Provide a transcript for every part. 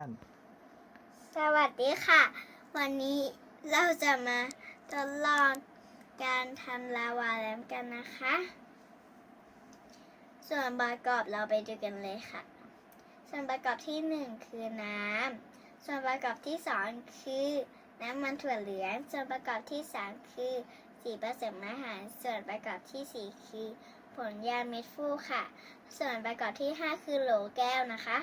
ท่านสวัสดีค่ะ วันนี้เราจะมาทดลองการทำลาวาแลมกันนะคะ ส่วนประกอบเราไปดูกันเลยค่ะ ส่วนประกอบที่หนึ่งคือน้ำส่วนประกอบที่สองคือน้ำมันถั่วเหลือง ส่วนประกอบที่สามคือสีผสมอาหาร ส่วนประกอบที่สี่คือผลยาเม็ดฟูค่ะ ส่วนประกอบที่ห้าคือโหลแก้วนะคะ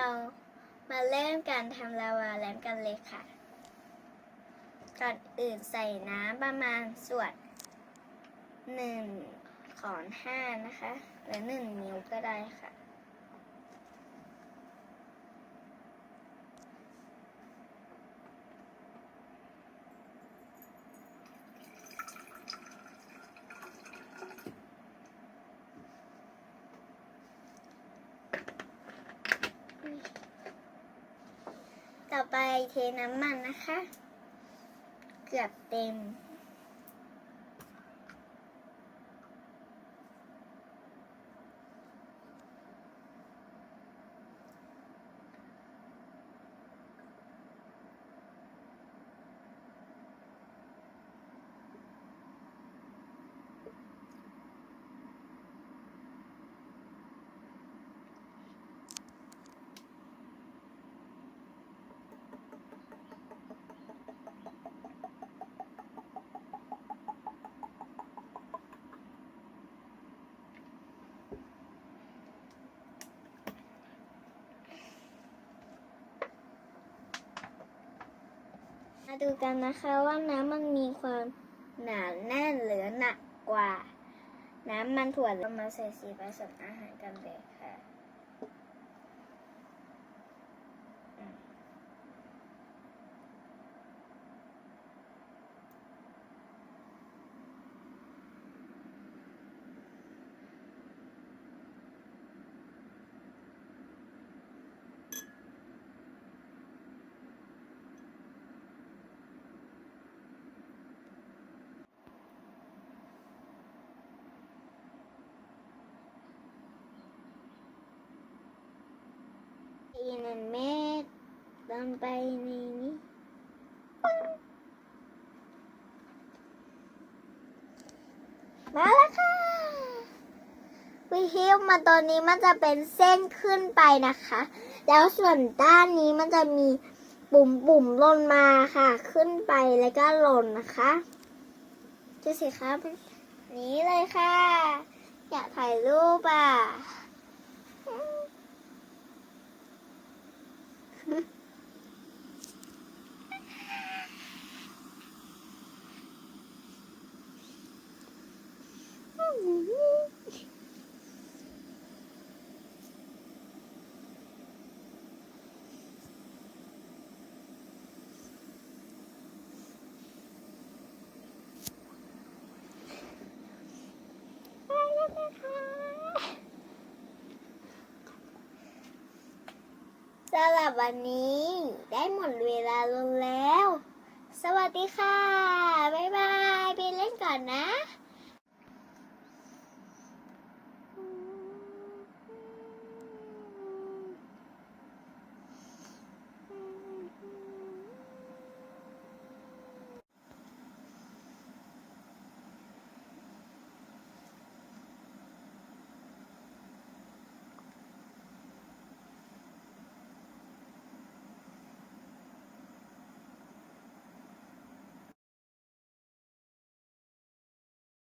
เรามาเริ่มการทำลาวาแลมกันเลยค่ะ ก่อนอื่นใส่น้ำประมาณส่วนหนึ่งขอนห้านะคะ หรือหนึ่งนิ้วก็ได้ค่ะ ต่อไปเทน้ำมันนะคะ เกือบเต็ม มาดูกันนะคะว่าน้ำมันมีความหนาแน่นหรือหนักกว่า น้ำมันถั่วเรามาใส่สีผสมอาหารกันเลยค่ะ อีกหนึ่งเม็ดลงไปในนี้มาแล้วค่ะ วิฮิวมาตัวนี้มันจะเป็นเส้นขึ้นไปนะคะ แล้วส่วนด้านนี้มันจะมีปุ่มปุ่มหล่นมาค่ะ ขึ้นไปแล้วก็หล่นนะคะดูสิครับนี้เลยค่ะ อยากถ่ายรูปอะ สำหรับวันนี้ ได้หมดเวลาลงแล้ว สวัสดีค่ะ บ๊ายบาย ไปเล่นก่อนนะ